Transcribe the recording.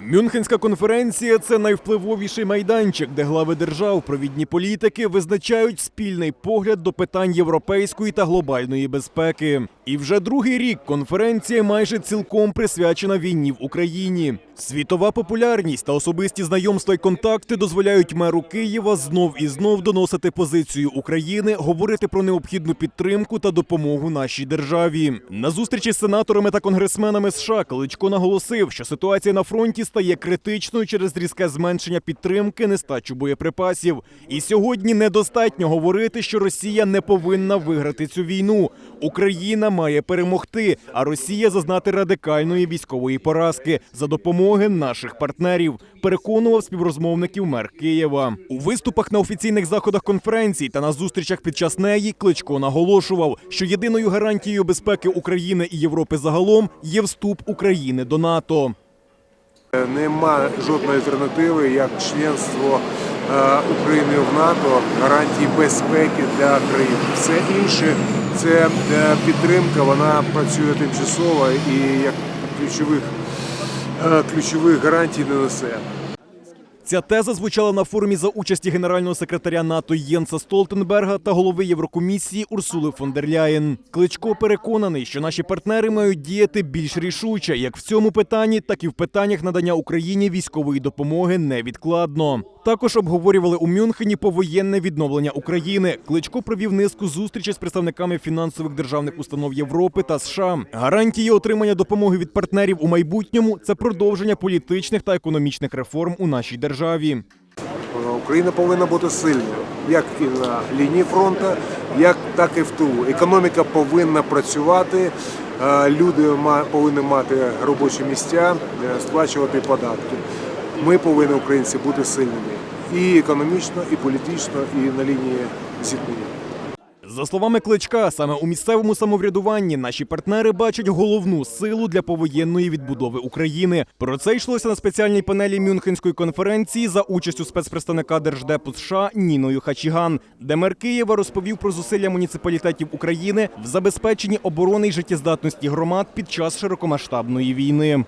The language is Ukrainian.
Мюнхенська конференція це найвпливовіший майданчик, де глави держав, провідні політики визначають спільний погляд до питань європейської та глобальної безпеки. І вже другий рік конференція майже цілком присвячена війні в Україні. Світова популярність та особисті знайомства й контакти дозволяють меру Києва знов і знов доносити позицію України, говорити про необхідну підтримку та допомогу нашій державі. На зустрічі з сенаторами та конгресменами США Кличко наголосив, що ситуація на фронті стає критичною через різке зменшення підтримки, нестачу боєприпасів. І сьогодні недостатньо говорити, що Росія не повинна виграти цю війну. Україна має перемогти, а Росія зазнати радикальної військової поразки за допомоги наших партнерів. Переконував співрозмовників мер Києва у виступах на офіційних заходах конференції та на зустрічах під час неї Кличко наголошував, що єдиною гарантією безпеки України і Європи загалом є вступ України до НАТО. Нема жодної альтернативи як членство е, України в НАТО, гарантії безпеки для країни. Все інше це е, підтримка, вона працює тимчасово і як ключових, е, ключових гарантій не несе. Ця теза звучала на форумі за участі генерального секретаря НАТО Єнса Столтенберга та голови Єврокомісії Урсули фон дер Ляєн. Кличко переконаний, що наші партнери мають діяти більш рішуче, як в цьому питанні, так і в питаннях надання Україні військової допомоги невідкладно. Також обговорювали у Мюнхені повоєнне відновлення України. Кличко провів низку зустрічей з представниками фінансових державних установ Європи та США. Гарантії отримання допомоги від партнерів у майбутньому це продовження політичних та економічних реформ у нашій державі. Україна повинна бути сильною, як і на лінії фронту, як так і в тилу. Економіка повинна працювати, е, люди повинні мати робочі місця, е, сплачувати податки. Ми повинні, українці, бути сильними і економічно, і політично, і на лінії зіткнення. За словами Кличка, саме у місцевому самоврядуванні наші партнери бачать головну силу для повоєнної відбудови України. Про це йшлося на спеціальній панелі Мюнхенської конференції за участю спецпредставника Держдепу США Ніною Хачіган, де мер Києва розповів про зусилля муніципалітетів України в забезпеченні оборони й життєздатності громад під час широкомасштабної війни.